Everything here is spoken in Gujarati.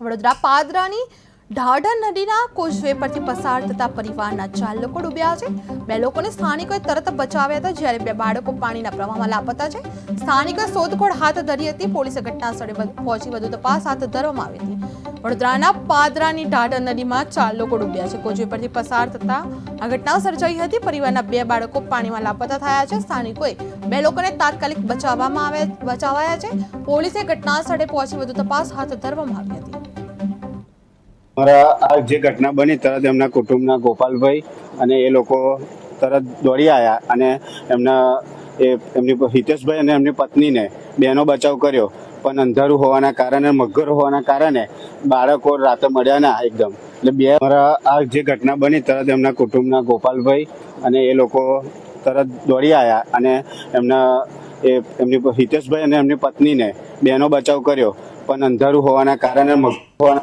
વડોદરા પાદરાની ઢાઢર નદીના કોઝવે પરથી પસાર થતા પરિવારના ચાર લોકો ડૂબ્યા છે. બે લોકોને સ્થાનિકોએ તરત બચાવ્યા હતા, જ્યારે બે બાળકો પાણીના પ્રવાહમાં લાપતા છે. સ્થાનિકોએ શોધખોળ હાથ ધરી હતી. પોલીસે ઘટના સ્થળે પહોંચી વધુ તપાસ હાથ ધરવામાં આવી હતી. વડોદરાના પાદરાની ઢાઢર નદીમાં ચાર લોકો ડૂબ્યા છે. કોઝવે પરથી પસાર થતા આ ઘટના સર્જાઈ હતી. પરિવારના બે બાળકો પાણીમાં લાપતા થયા છે. સ્થાનિકોએ બે લોકોને તાત્કાલિક બચાવવામાં આવ્યા, બચાવાયા છે. પોલીસે ઘટના સ્થળે પહોંચી વધુ તપાસ હાથ ધરવામાં આવી હતી. મારા આ જે ઘટના બની તરત એમના કુટુંબના ગોપાલભાઈ અને એ લોકો તરત દોડી આવ્યા અને એમના એ એમની હિતેશભાઈ અને એમની પત્નીને બેનો બચાવ કર્યો. પણ અંધારું હોવાના કારણે, મગર હોવાના કારણે બાળકો રાતે મળ્યા ના એકદમ. એટલે બે મારા આ જે ઘટના બની તરત એમના કુટુંબના ગોપાલભાઈ અને એ લોકો તરત દોડી આવ્યા અને એમના એ એમની હિતેશભાઈ અને એમની પત્નીને બેનો બચાવ કર્યો. પણ અંધારું હોવાના કારણે મગર હોવાના